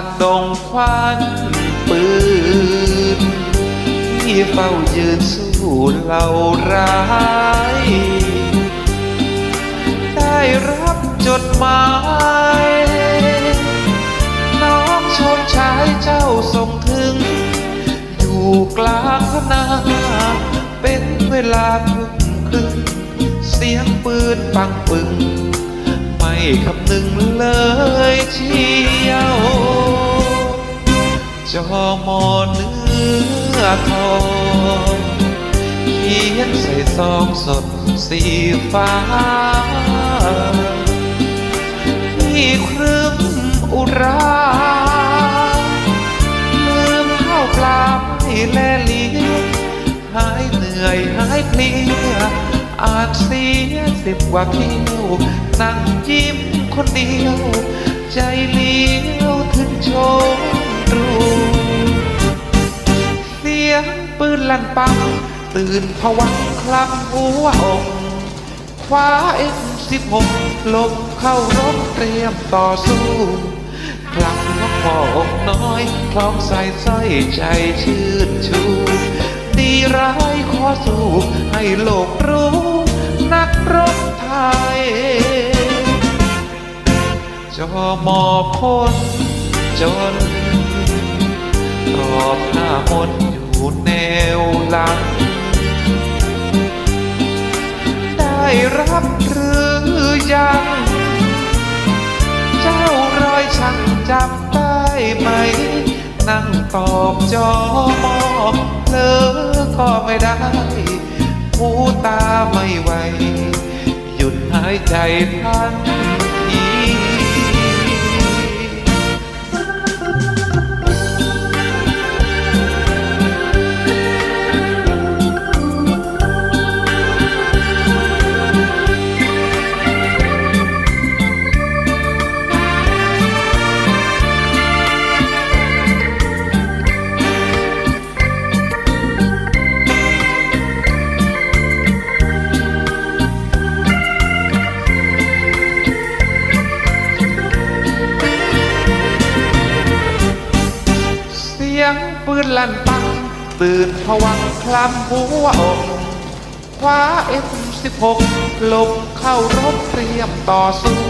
ากดงควันปืนที่เฝ้ายืนสู้เหล่าร้าย ได้รับจดหมายน้องชมชายเจ้าส่งถึง อยู่กลางพนาเป็นเวลาทุ่มครึ่งเสียงปืนปังปึงไม่คำนึงเลยเชียว จอมอเนื้อทองเขียนใส่ซองสดสีฟ้าที่ครึ้มอุราลืมข้าวปลาไม่แลเลียหายเหนื่อยหายเพลียอาจเสียสิบกว่าเที่ยวนั่งยิ้มคนเดียว ใจเลี้ยวถึงโชม ลั่นปัง ตื่นผวังคลำหัวอกคว้าเอ็มสิบหกลงเข้ารบเตรียมต่อสู้กลับน้องพ่ออกน้อยคล้องใส่สร้อยใจชื่นชูดีร้ายขอสู้ให้โลกรู้ นักรบไทยจอมอพ้นจนรอบหน้ามน วหลัง ได้รับหรือยัง เจ้ารอยช่างจำได้ไหม นั่งตอบจอมอเลอก็ไม่ได้หูตาไม่ไหว หยุดหายใจทัน นลั่นปัง ตื่นผวังคลำหัวอกคว้าเอ็มสิบหกลงเข้ารบเตรียมต่อสู้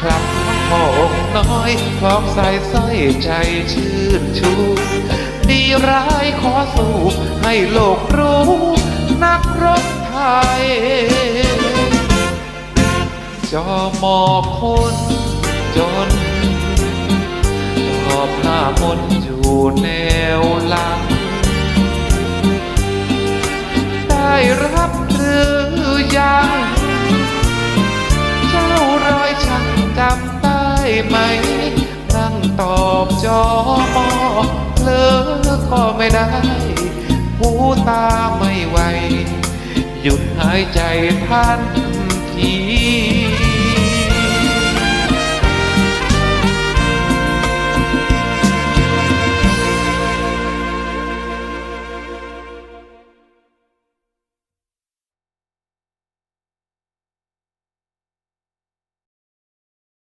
คลับพ่ออกน้อยพร้อมใส่สร้อยใจชื่นชูดีร้ายขอสู้ให้โลกรู้ นักรบไทย จอมอคนจน อบหน้ามนอยู่แนวหลัง ได้รับหรือยัง เจ้ารอยช่างจำได้ไหม นั่งตอบจอมอเพลอก็ไม่ได้ หูตาไม่ไหว หยุดหายใจทันที